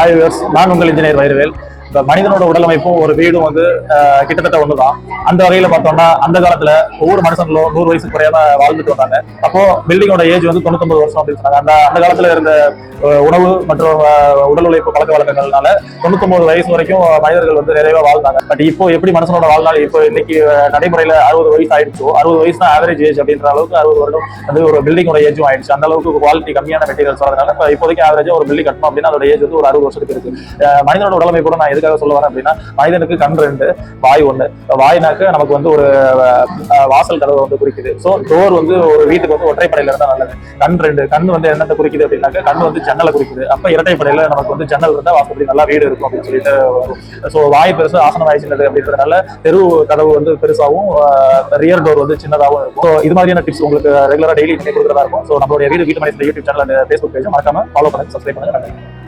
Hi wears நான் உங்கள் engineer வைரவேல். இப்போ மனிதனோட உடலமைப்பும் ஒரு வீடும் வந்து கிட்டத்தட்ட ஒண்ணுதான். அந்த வகையில பார்த்தோம்னா அந்த காலத்துல ஒவ்வொரு மனுஷங்களும் நூறு வயசு குறையாம வாழ்ந்துட்டு வந்தாங்க. அப்போ பில்டிங்கோட ஏஜ் வந்து தொண்ணூத்தொன்பது வருஷம் அப்படின்னு சொன்னாங்க. அந்த அந்த காலத்துல இருந்த உணவு மற்றும் உடல் உழைப்பு பழக்க வழக்கங்கள்னால தொண்ணூத்தொன்பது வயசு வரைக்கும் மனிதர்கள் வந்து நிறைவா வாழ்ந்தாங்க. பட் இப்போ எப்படி மனுஷனோட வாழ்நாள் இப்போ இன்னைக்கு நடைமுறையில அறுபது வயசு ஆயிடுச்சோ அறுபது வயசு தான் ஆவரேஜ் ஏஜ் அப்படின்ற அளவுக்கு அறுபது வருடம் வந்து ஒரு பில்டிங்கோட ஏஜும் ஆயிடுச்சு. அந்த அளவுக்கு குவாலிட்டி கம்மியான மெட்டீரியல்ஸ் வரதுனால இப்போ இப்போதைக்கு ஆவரேஜா ஒரு பில்டிங் கட்டணும் அப்படின்னா அதோட ஏஜ் வந்து ஒரு அறுபது வருஷத்துக்கு இருக்கு. மனிதனோட உடலமைப்போட நான் எதுக்காக சொல்ல வரேன் அப்படின்னா மனிதனுக்கு கண் ரெண்டு வாய் ஒன்று வாய்னாக்க நமக்கு வந்து ஒரு வாசல் கதவை வந்து குறிக்குது. ஸோ டோர் வந்து ஒரு வீட்டுக்கு வந்து ஒற்றைப்படையில இருந்தால் நல்லது. கண் ரெண்டு கண் வந்து என்னத்தை குறிக்குது அப்படின்னாக்க கண் வந்து ஜன்னலை குறிக்குது. அப்போ இரட்டைப்படையில நமக்கு வந்து ஜன்னல் இருந்தால் வாசப்படி நல்லா வீடு இருக்கும் அப்படின்னு சொல்லிட்டு ஸோ வாய் பெருசு ஆசனம் வாய் சின்னது அப்படின்றதுனால தெரு கதவு வந்து பெருசாகவும் ரியர் டோர் வந்து சின்னதாகவும் இருக்கும். ஸோ இது மாதிரியான டிப்ஸ் உங்களுக்கு ரெகுலராக டெய்லி பண்ணி கொடுக்குறதா இருக்கும். ஸோ நம்மளுடைய வீடு வீட்டு மனித யூடியூப் சேனல் ஃபேஸ்புக் பேஜ் மறக்காம ஃபாலோ பண்ணுங்க சப்ஸ்கிரைப் பண்ணுங்க. நன்றி.